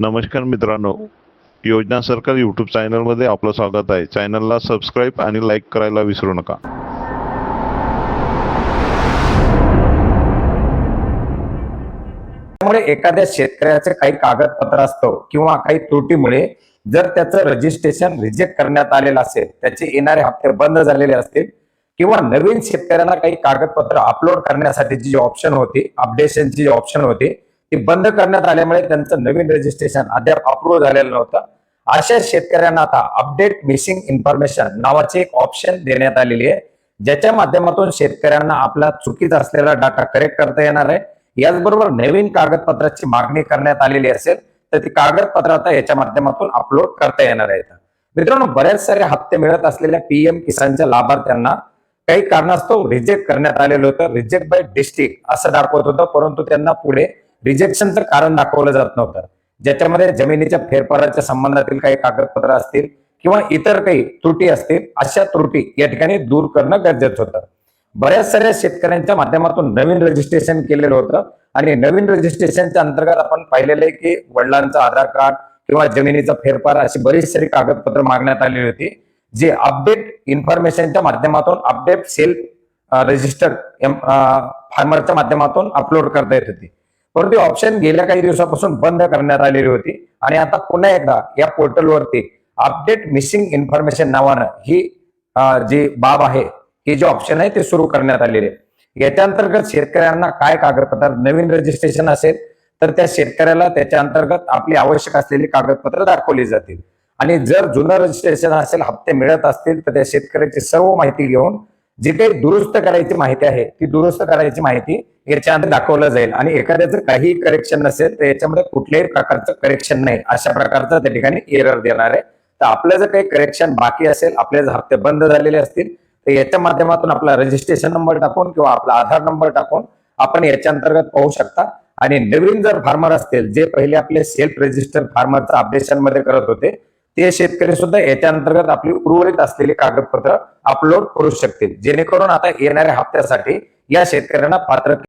नमस्कार मित्रांनो. योजना सर्कल यूट्यूब चॅनलमध्ये आपलं स्वागत आहे. चॅनलला सबस्क्राईब आणि लाईक करायला विसरू नका. त्यामुळे एखाद्या शेतकऱ्याचे काही कागदपत्र असतो किंवा काही त्रुटीमुळे जर त्याचं रजिस्ट्रेशन रिजेक्ट करण्यात आलेलं असेल त्याचे येणारे हप्ते बंद झालेले असतील किंवा नवीन शेतकऱ्यांना काही कागदपत्र अपलोड करण्यासाठी जी ऑप्शन होती अपडेशनची जी ऑप्शन होती ती बंद करण्यात आल्यामुळे त्यांचं नवीन रजिस्ट्रेशन अद्याप अप्रूव्ह झालेलं नव्हतं. अशा शेतकऱ्यांना आता अपडेट मिसिंग इन्फॉर्मेशन नावाचे एक ऑप्शन देण्यात आलेली आहे. ज्याच्या माध्यमातून शेतकऱ्यांना आपला चुकीचा असलेला डाटा करेक्ट करता येणार आहे. याचबरोबर नवीन कागदपत्राची मागणी करण्यात आलेली असेल तर ती कागदपत्र आता याच्या माध्यमातून अपलोड करता येणार आहेत. मित्रांनो बऱ्याच सारे हप्ते मिळत असलेल्या पीएम किसानच्या लाभार्थ्यांना काही कारणास्तव रिजेक्ट करण्यात आलेलं होतं. रिजेक्ट बाय डिस्ट्रिक्ट असं दाखवत होतं परंतु त्यांना पुढे रिजेक्शनचं कारण दाखवलं जात नव्हतं. ज्याच्यामध्ये जमिनीच्या फेरफाराच्या संबंधातील काही कागदपत्र असतील किंवा इतर काही त्रुटी असतील अशा त्रुटी या ठिकाणी दूर करणं गरजेचं होतं. बऱ्याच साऱ्या शेतकऱ्यांच्या माध्यमातून नवीन रजिस्ट्रेशन केलेलं होतं आणि नवीन रजिस्ट्रेशनच्या अंतर्गत आपण पाहिलेलं आहे की वडिलांचं आधार कार्ड किंवा जमिनीचा फेरफार अशी बरीच सारी कागदपत्र मागण्यात आलेली होती जे अपडेट इन्फॉर्मेशनच्या माध्यमातून अपडेट सेल्फ रजिस्टर्ड फार्मरच्या माध्यमातून अपलोड करता येत होती. परंतु ऑप्शन गेल्या काही दिवसापासून बंद करण्यात आलेली होती. आणि आता पुन्हा एकदा या पोर्टलवरती अपडेट मिसिंग इन्फॉर्मेशन नावानं ही जी बाब आहे हे जे ऑप्शन आहे ते सुरू करण्यात आलेले आहे. याच्या अंतर्गत शेतकऱ्यांना काय कागदपत्र नवीन रजिस्ट्रेशन असेल तर त्या शेतकऱ्याला त्याच्या अंतर्गत आपली आवश्यक असलेली कागदपत्र दाखवली जातील. आणि जर जुनं रजिस्ट्रेशन असेल हप्ते मिळत असतील तर त्या शेतकऱ्याची सर्व माहिती घेऊन जी काही दुरुस्त करायची माहिती आहे ती दुरुस्त करायची माहिती याच्यामध्ये दाखवलं जाईल. आणि एखाद्याचं काही करेक्शन नसेल तर याच्यामध्ये कुठल्याही प्रकारचं करेक्शन नाही. अशा प्रकारचं त्या ठिकाणी एरर देणार आहे. तर आपलं जर काही करेक्शन बाकी असेल आपले जर हप्ते बंद झालेले असतील तर याच्या माध्यमातून आपला रजिस्ट्रेशन नंबर टाकून किंवा आपला आधार नंबर टाकून आपण याच्या अंतर्गत पाहू शकता. आणि नवीन जर फार्मर असतील जे पहिले आपले सेल्फ रजिस्टर फार्मरचं अपडेशनमध्ये करत होते ते शेतकरी सुद्धा याच्या अंतर्गत आपली उर्वरित असलेली कागदपत्र अपलोड करू शकतील. जेणेकरून आता येणाऱ्या हप्त्यासाठी या शेतकऱ्यांना पात्र